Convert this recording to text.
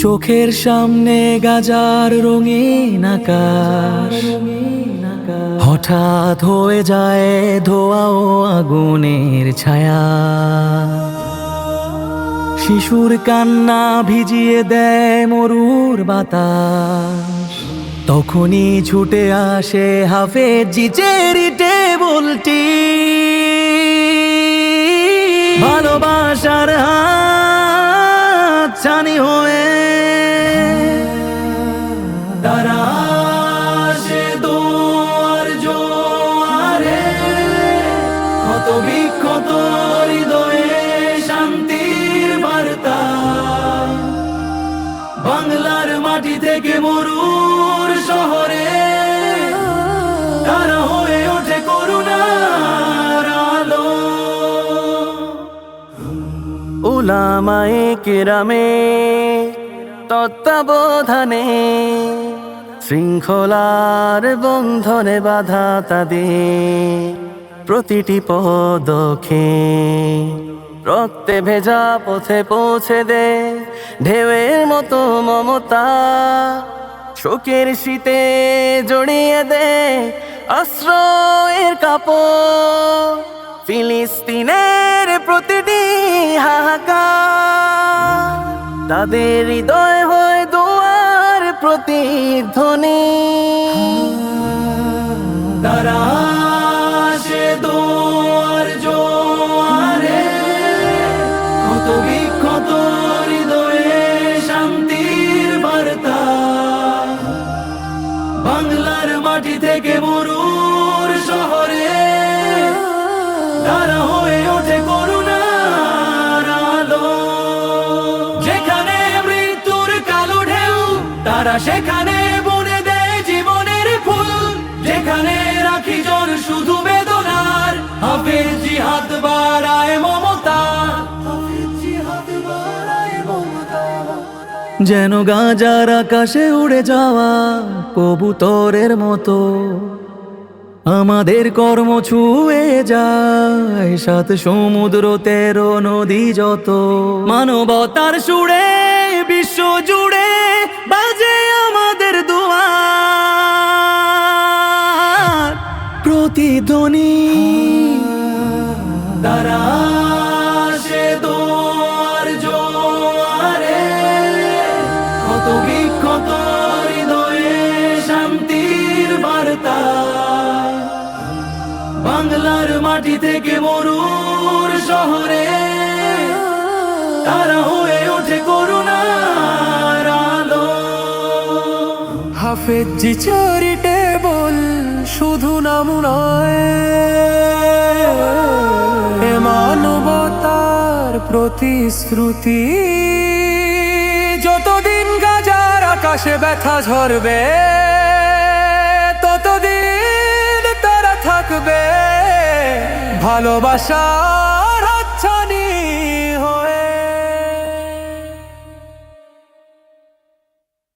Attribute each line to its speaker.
Speaker 1: চোখের সামনে গাজার রঙিন আকাশ। হঠাৎ হয়ে যায় ধোয়া ও আগুনের ছায়া। শিশুর কান্না ভিজিয়ে দেয় মরুর বাতাস। তখনই ছুটে আসে হাফেজি চেরিটে বলটি ভালোবাসার হাত ছানি হয়ে আসে দোয়ার জোয়ারে কত বিক্ষত উলামায়ে কেরামে তত্ত্বাবধানে শৃঙ্খলার বন্ধনে বাধা তাদের প্রতিটি পদক্ষে রক্তে ভেজা পথে পৌঁছে দে ঢেউয়ের মতো মমতা। শোকের শীতে জড়িয়ে দে আশ্রয়ের কাপড়। ফিলিস্তিনের প্রতিটি হাহাকার তাদের হৃদয় হয় দোয়ার প্রতিধ্বনি তারা সে দোয়ার তারা সেখানে বনে দেয় জীবনের ফুল। যেখানে রাখি জন শুধু বেদনার। হাফেজ জিহাদ বাড়ায় মমতা। যেন গাজার আকাশে উড়ে যাওয়া কবুতরের মতো। আমাদের কর্ম ছুঁয়ে যায়, সাত সমুদ্র, তেরো নদী যত। মানবতার সুরে, বিশ্ব জুড়ে বাজে আমাদের দুয়ার। প্রতিধ্বনি। তারা আসে দোয়ার জোয়ারে। কত হৃদয়ে শান্তির বার্তা। বাংলার মাটি থেকে মরুর শহরে। তারা হয়ে ওঠে করুণার
Speaker 2: হাফেজি চ্যারিটেবল শুধু নাম নয় মানবতার প্রতিশ্রুতি। যতদিন গাজার আকাশে ব্যথা ঝরবে, ততদিন তারা থাকবে। ভালোবাসা